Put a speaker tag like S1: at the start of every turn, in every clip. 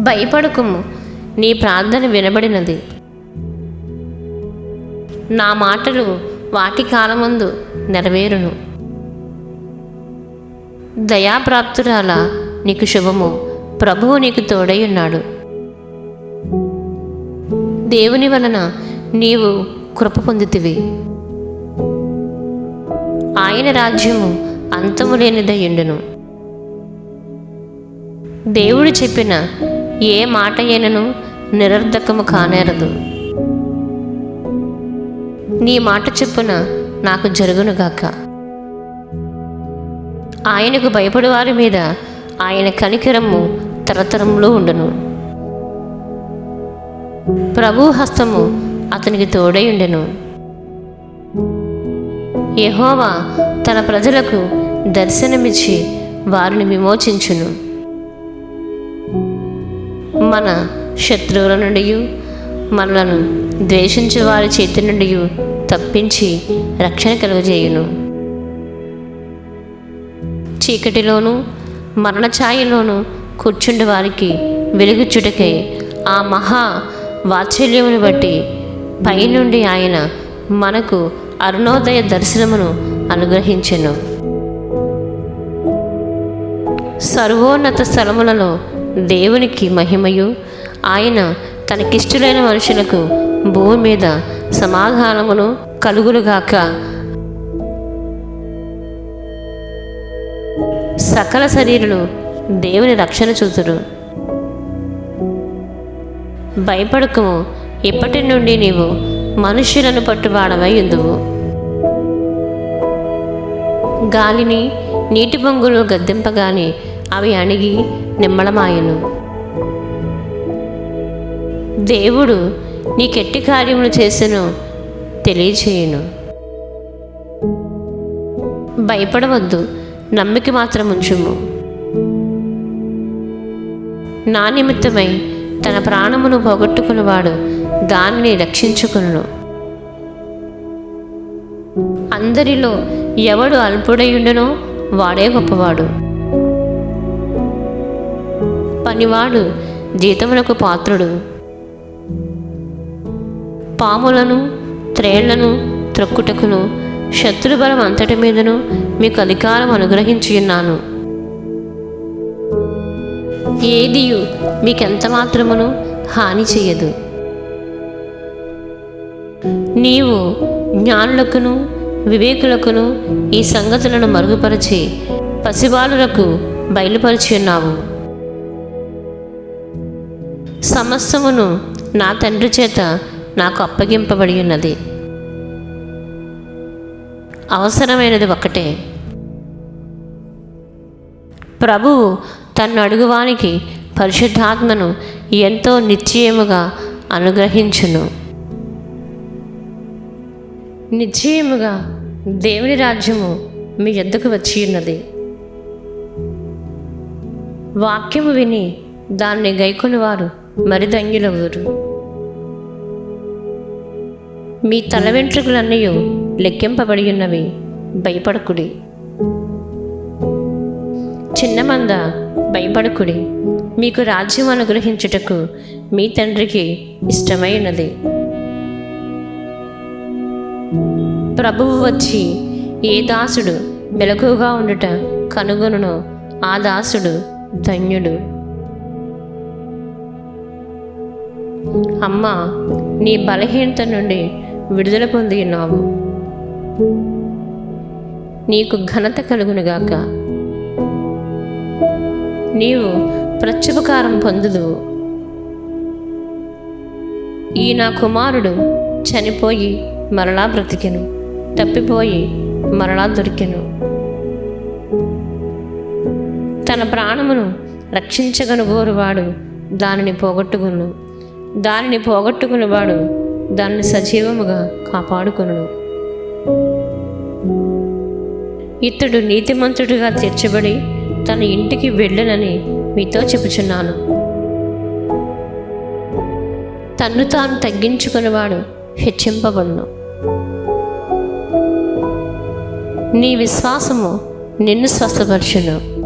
S1: భయపడకుము. నీ ప్రార్థన వినబడినది. నా మాటలు వాటి కాలమందు నెరవేరును. దయాప్రాప్తురాల నీకు శుభము. ప్రభువు నీకు తోడై ఉన్నాడు దేవుని వలన నీవు కృప పొందితివి. ఆయన రాజ్యము అంతము లేనిదయ్యుండును. దేవుడు చెప్పిన ఏ మాట ఏనను నిరర్ధకము కానేరదు. నీ మాట చెప్పున నాకు జరుగునుగాక ఆయనకు భయపడి వారి మీద ఆయన కనికరము తరతరంలో ఉండును. ప్రభు హస్తము అతనికి తోడై ఉండెను. యహోవా తన ప్రజలకు దర్శనమిచ్చి వారిని విమోచించును. మన శత్రువుల నుండి మనలను ద్వేషించే వారి చేతి నుండి తప్పించి రక్షణ కలుగజేయును. చీకటిలోను మరణ ఛాయలోను కూర్చుండే వారికి వెలుగుచుటకై ఆ మహా వాత్సల్యమును బట్టి పైనుండి ఆయన మనకు అరుణోదయ దర్శనమును అనుగ్రహించెను. సర్వోన్నత స్థలములలో దేవునికి మహిమయు. ఆయన తనకిష్టులైన మనుషులకు భూమి మీద సమాధానమును కలుగులుగాక సకల శరీరులు దేవుని రక్షణ చూతురు. భయపడకము ఇప్పటి నుండి నీవు మనుష్యులను పట్టువాడవై ఉందువు? గాలిని నీటి పొంగులు గద్దెంపగానే అవి అణిగి నిమ్మళమాయను దేవుడు నీకెట్టి కార్యములు చేసెను తెలియచేయును. భయపడవద్దు నమ్మిక మాత్రం ఉంచుము నా నిమిత్తమై తన ప్రాణమును పోగొట్టుకున్నవాడు దానిని రక్షించుకును అందరిలో ఎవడు అల్పుడయుండునో వాడే గొప్పవాడు. పనివాడు జీతమునకు పాత్రుడు. పాములను త్రేళ్ళను త్రొక్కుటకును శత్రుబలం అంతటి మీదను మీకు అధికారం అనుగ్రహించి ఉన్నాను. ఏదియు మీకెంత మాత్రమును హాని చేయదు. నీవు జ్ఞానులకును వివేకులకును ఈ సంగతులను మరుగుపరిచి పసిబాలులకు బయలుపరిచి ఉన్నావు. సమస్తమును నా తండ్రి చేత నాకు అప్పగింపబడి ఉన్నది. అవసరమైనది ఒకటే ప్రభువు తన్ను అడుగువానికి పరిశుద్ధాత్మను ఎంతో నిశ్చయముగా అనుగ్రహించును. నిశ్చయముగా దేవుని రాజ్యము మీ ఎద్దకు వచ్చి ఉన్నది. వాక్యము విని దాన్ని గైకొని వారు మరి ధన్యులవురు మీ తల వెంట్రుకలన్నీ లెక్కింపబడి ఉన్నవి భయపడకుడి చిన్నమంద భయపడకుడి. మీకు రాజ్యం అనుగ్రహించుటకు మీ తండ్రికి ఇష్టమైనది. ప్రభువు వచ్చి ఏ దాసుడు మెలకుగా ఉండుట కనుగొనునో. ఆ దాసుడు ధన్యుడు. అమ్మా నీ బలహీనత నుండి విడుదల పొంది ఉన్నావు. నీకు ఘనత కలుగునుగాక నీవు ప్రత్యుపకారం పొందుదు. ఈ నా కుమారుడు చనిపోయి మరలా బ్రతికెను. తప్పిపోయి మరలా దొరికెను. తన ప్రాణమును రక్షించగనుగోరువాడు దానిని పోగొట్టుకును. దానిని పోగొట్టుకున్నవాడు దానిని సజీవముగా కాపాడుకును ఇతడు నీతిమంతుడిగా తీర్చబడి తన ఇంటికి వెళ్ళనని మీతో చెప్పుచున్నాను. తన్ను తాను తగ్గించుకునేవాడు హెచ్చింపబడును. నీ విశ్వాసము నిన్ను స్వస్థపరచును.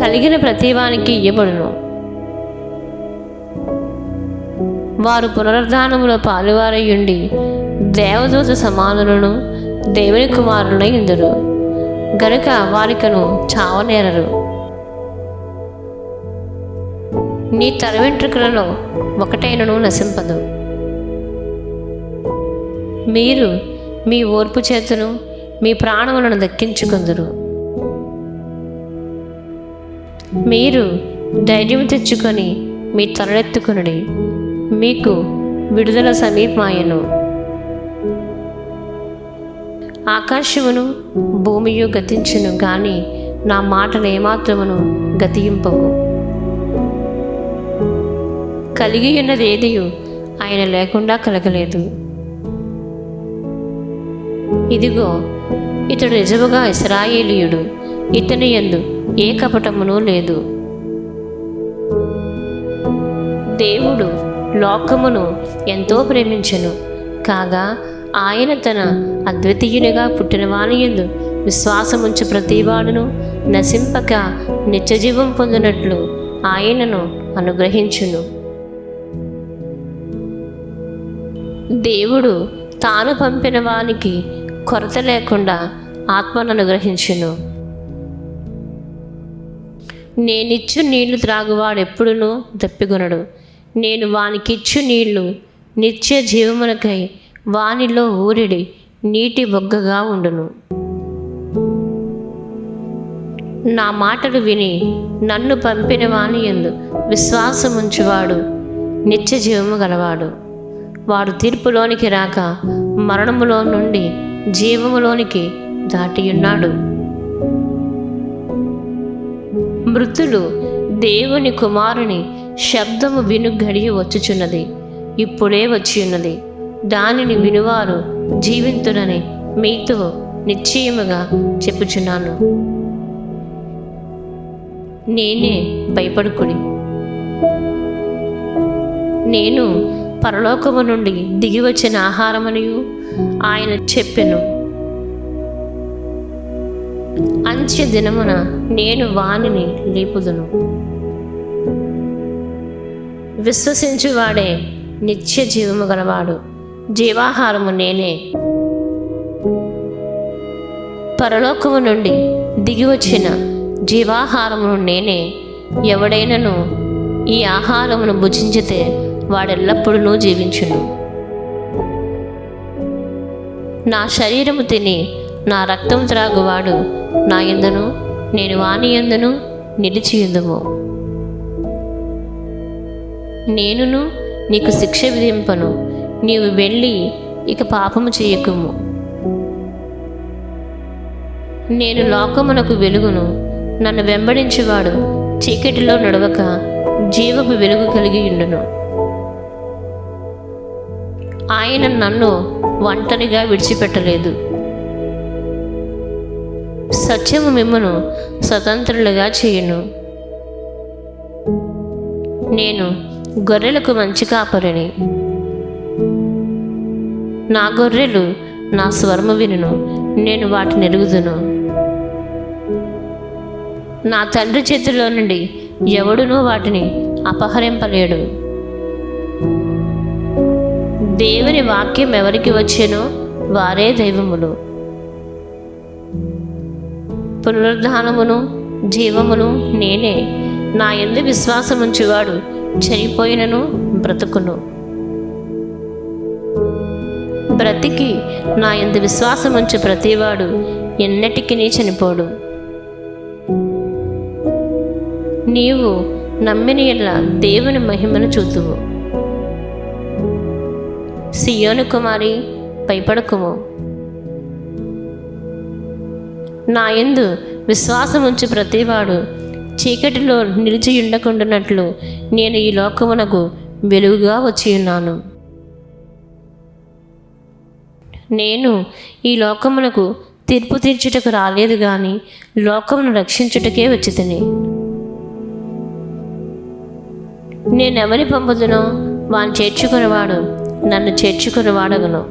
S1: కలిగిన ప్రతివానికి ఇవ్వబడును. వారు పునరుద్ధానములో పాలువారయ్యుండి దేవదూత సమానులను దేవుని కుమారులై ఇందురు. గనుక వారికను చావనేరరు. నీ తల వెంట్రుకలలో ఒకటైనను నశింపదు. మీరు మీ ఓర్పు చేతును మీ ప్రాణములను దక్కించుకుందురు. మీరు ధైర్యం తెచ్చుకొని మీ తలనెత్తుకుని మీకు విడుదల సమీపమాయను. ఆకాశమును భూమియు గతించును గాని నా మాటలు ఏమాత్రమును గతింపవు. కలిగి ఉన్నది ఏదియు ఆయన లేకుండా కలగలేదు. ఇదిగో ఇతడు నిజముగా ఇస్రాయేలీయుడు ఇతని యందు ఏ కపటమును లేదు. దేవుడు లోకమును ఎంతో ప్రేమించెను. కాగా ఆయన తన అద్వితీయునిగా పుట్టినవానియందు యందు విశ్వాసముంచు ప్రతివాడును నశింపక నిత్యజీవం పొందినట్లు ఆయనను అనుగ్రహించును. దేవుడు తాను పంపిన వానికి కొరత లేకుండా ఆత్మను అనుగ్రహించును. నేనిచ్చు నీళ్ళు త్రాగువాడెప్పుడునూ దప్పిగొనడు నేను వానికిచ్చు నీళ్ళు నిత్య జీవమునకై వానిలో ఊరిడి నీటి బొగ్గగా ఉండును. నా మాటలు విని నన్ను పంపిన వాని ఎందు విశ్వాసముంచువాడు నిత్య జీవము గలవాడు. వాడు తీర్పులోనికి రాక మరణములో నుండి జీవములోనికి దాటియున్నాడు. మృతులు దేవుని కుమారుని శబ్దము విను గడియ వచ్చుచున్నది. ఇప్పుడే వచ్చి ఉన్నది దానిని వినువారు జీవింతునని మీతో నిశ్చయముగా చెప్పుచున్నాను. నేనే భయపడుకుడి నేను పరలోకము నుండి దిగివచ్చిన ఆహారమనియు ఆయన చెప్పెను. అంత్య దినమున నేను వానిని లేపుదును. విశ్వసించువాడే నిత్య జీవము గలవాడు. జీవాహారము నేనే. పరలోకము నుండి దిగి వచ్చిన జీవాహారమును నేనే. ఎవడైనను ఈ ఆహారమును భుజించితే వాడెల్లప్పుడూ జీవించును. నా శరీరము తిని నా రక్తం త్రాగువాడు నా ఎందును నేను వాని ఎందును నిలిచి ఎందుము నేనును నీకు శిక్ష విధింపను. నీవు వెళ్ళి ఇక పాపము చేయకుము. నేను లోకమునకు వెలుగును. నన్ను వెంబడించేవాడు చీకటిలో నడవక జీవపు వెలుగు కలిగి ఉండును. ఆయన నన్ను ఒంటరిగా విడిచిపెట్టలేదు. సత్యము మిమ్మను స్వతంత్రులుగా చేయను. నేను గొర్రెలకు మంచి కాపరిని నా గొర్రెలు నా స్వరము వినును నేను వాటిని ఎరుగుదును. నా తండ్రి చేతిలో నుండి ఎవడునూ వాటిని అపహరింపలేడు. దేవుని వాక్యం ఎవరికి వచ్చేనో వారే దైవములు. పునరుద్ధానమును జీవమును నేనే. నా ఎందు విశ్వాసముంచువాడు చనిపోయినను బ్రతుకును. బ్రతికి నా ఎందు విశ్వాసముంచు ప్రతివాడు ఎన్నటికీ చనిపోడు. నీవు నమ్మిన ఎల్ల దేవుని మహిమను చూతువు. సియోను కుమారి భయపడకుము. నా యందు విశ్వాసముంచు ప్రతివాడు చీకటిలో నిలిచి ఉండకుండానట్లు నేను ఈ లోకమునకు వెలుగుగా వచ్చి ఉన్నాను. నేను ఈ లోకమునకు తీర్పు తీర్చుటకు రాలేదు గాని లోకమును రక్షించుటకే వచ్చి తిని నేనెవరి పంపుదునో వాని చేర్చుకునేవాడు నన్ను చేర్చుకునేవాడగను.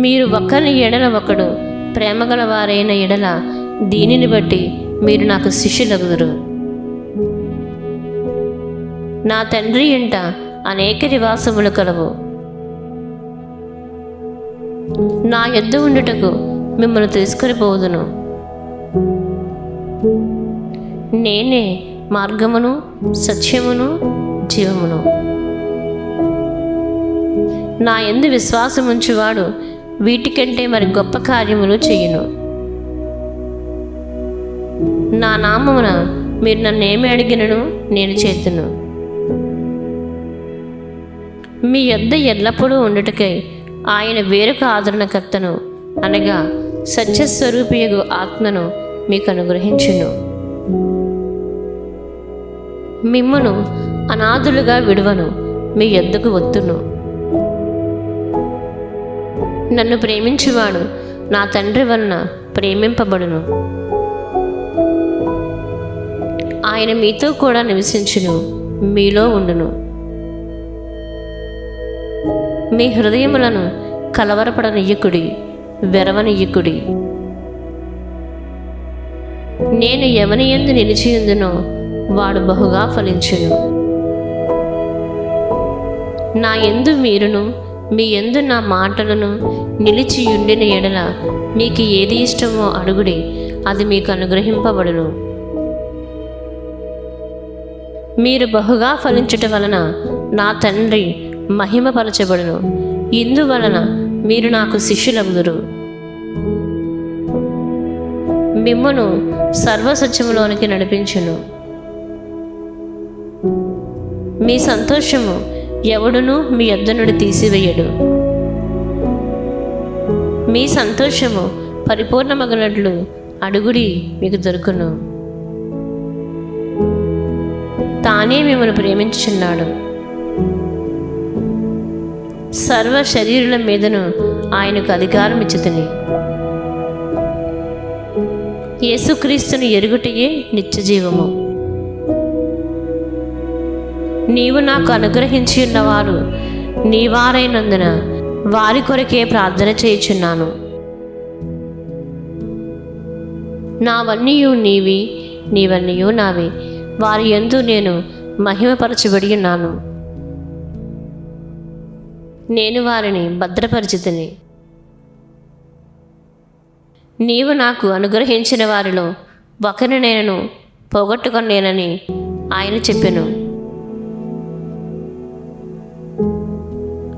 S1: మీరు ఒకరిని ఎడల ఒకడు ప్రేమగల వారైన ఎడల దీనిని బట్టి మీరు నాకు శిష్యులగుదురు. నా తండ్రి ఇంట అనేక నివాసములు కలవు. నా ఎద్దు ఉండుటకు మిమ్మల్ని తీసుకొని పోదును నేనే మార్గమును సత్యమును జీవమును. నా ఎందు విశ్వాసముంచువాడు వీటికంటే మరి గొప్ప కార్యములు చేయను. నా నామమున మీరు నన్ను ఏమి అడిగినను నేను చేతును. మీ యొద్ద ఎల్లప్పుడూ ఉండుటకై ఆయన వేరొక ఆదరణకర్తను అనగా సత్యస్వరూపియగు ఆత్మను మీకు అనుగ్రహించును. మిమ్మను అనాథులుగా విడువను మీ యొద్దకు వద్దును నన్ను ప్రేమించువాడు నా తండ్రి వలన ప్రేమింపబడును. ఆయన మీతో కూడా నివసించును. మీలో ఉండును. మీ హృదయములను కలవరపడనియ్యకుడి వెరవనియ్యకుడి. నేను ఎవని ఎందు నిలిచియుందునో వాడు బహుగా ఫలించును. నా ఎందు మీరును మీ ఎందు నా మాటలను నిలిచి ఉండిన ఎడల మీకు ఏది ఇష్టమో అడుగుడి అది మీకు అనుగ్రహింపబడును. మీరు బహుగా ఫలించుట వలన నా తండ్రి మహిమపరచబడును. ఇందువలన మీరు నాకు శిష్యులగుదురు. మిమ్మను సర్వసత్యములోనికి నడిపించును. మీ సంతోషము ఎవడును మీ యొద్ద నుండి తీసివేయడు. మీ సంతోషము పరిపూర్ణమగనట్లు అడుగుడి మీకు దొరుకును. తానే మిమ్మల్ని ప్రేమించుచున్నాడు. సర్వ శరీరుల మీదను ఆయనకు అధికారం ఇచ్చుతుంది. యేసుక్రీస్తుని ఎరుగుటయే నిత్యజీవము. నీవు నాకు అనుగ్రహించి ఉన్నవారు నీవారైనందున వారి కొరకే ప్రార్థన చేయుచున్నాను. నావన్నీయు నీవి నీవన్నీయు నావి. వారి ఎందు నేను మహిమపరచబడి ఉన్నాను నేను వారిని భద్రపరిచితిని. నీవు నాకు అనుగ్రహించిన వారిలో ఒకరిని నేను పోగొట్టుకొనేనని ఆయన చెప్పాను.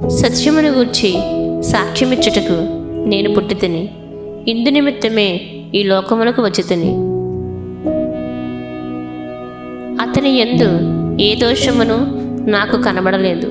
S1: సత్యమును గూర్చి సాక్ష్యమిచ్చుటకు నేను పుట్టితిని. ఇందు నిమిత్తమే ఈ లోకములకు వచ్చి అతని ఎందు ఏ దోషమును నాకు కనబడలేదు.